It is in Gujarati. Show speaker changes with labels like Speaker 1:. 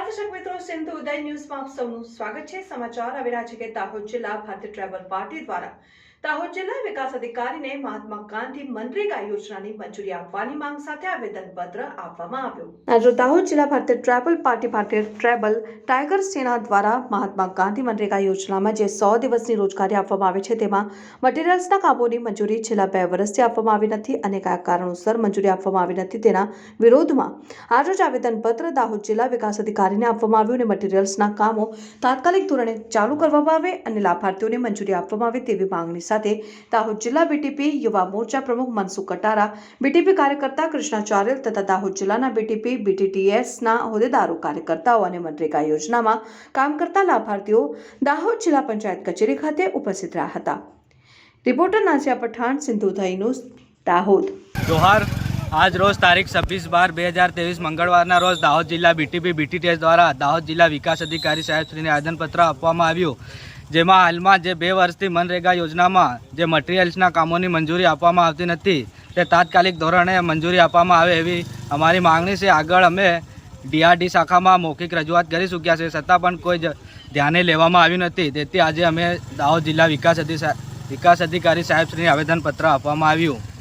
Speaker 1: દર્શક મિત્રો, સિંધુ ઉદય ન્યૂઝમાં આપ સૌનું સ્વાગત છે. સમાચાર હવે રાજ્ય કે દાહોદ જિલ્લા ભારતીય ટ્રાઇબલ પાર્ટી દ્વારા દાહોદ જિલ્લા વિકાસ અધિકારીને મહાત્મા ગાંધી મનરેગા યોજનાની મંજૂરી આપવાની માંગ સાથે આવેદનપત્ર આપવામાં આવ્યું. આજે દાહોદ જિલ્લા Bharatiya tribal party Bharatiya tribal tiger Sena દ્વારા મહાત્મા ગાંધી મનરેગા યોજનામાં જે સો દિવસની રોજગારી આપવામાં આવે છે, તેમાં મટીરિયલ્સના કામોની મંજૂરી છેલ્લા બે વર્ષથી આપવામાં આવી નથી અને કયા કારણોસર મંજૂરી આપવામાં આવી નથી તેના વિરોધમાં આજરોજ આવેદનપત્ર દાહોદ જિલ્લા વિકાસ અધિકારીને આપવામાં આવ્યું અને મટીરિયલ્સના કામો તાત્કાલિક ધોરણે ચાલુ કરવામાં આવે અને લાભાર્થીઓને મંજૂરી આપવામાં આવે તેવી માંગણી સાથે દાહોદ જિલ્લા બીટીપી યુવા મોરચા પ્રમુખ મનસુખ કટારા બીટીપી કાર્યકર્તા કૃષ્ણા ચારેલ તથા દાહોદ જિલ્લાના બીટીપી બીટીટીએસના હોદ્દેદારો, કાર્યકર્તાઓ અને મનરેગા યોજનામાં કામ કરતા લાભાર્થીઓ દાહોદ જિલ્લા પંચાયત કચેરી ખાતે ઉપસ્થિત રહ્યા હતા. Reporter Nazia Pathan, Sindhu news, Dahod.
Speaker 2: Johar, આજ રોજ તારીખ છવ્વીસ બાર બે હજાર ત્રેવીસ મંગળવારના રોજ દાહોદ જિલ્લા બીટીપી બીટીટીએસ દ્વારા દાહોદ જિલ્લા વિકાસ અધિકારી સાહેબશ્રીને આવેદનપત્ર આપવામાં આવ્યું. જેમાં હાલમાં જે બે વર્ષથી મનરેગા યોજનામાં જે મટીરિયલ્સના કામોની મંજૂરી આપવામાં આવતી નથી, તે તાત્કાલિક ધોરણે મંજૂરી આપવામાં આવે એવી અમારી માંગણી છે. આગળ અમે ડીઆરડી શાખામાં મૌખિક રજૂઆત કરી ચૂક્યા છે. છતાં પણ કોઈ ધ્યાને લેવામાં આવ્યું નથી. તેથી આજે અમે દાહોદ જિલ્લા વિકાસ અધિ વિકાસ અધિકારી સાહેબશ્રીને આવેદનપત્ર આપવામાં આવ્યું.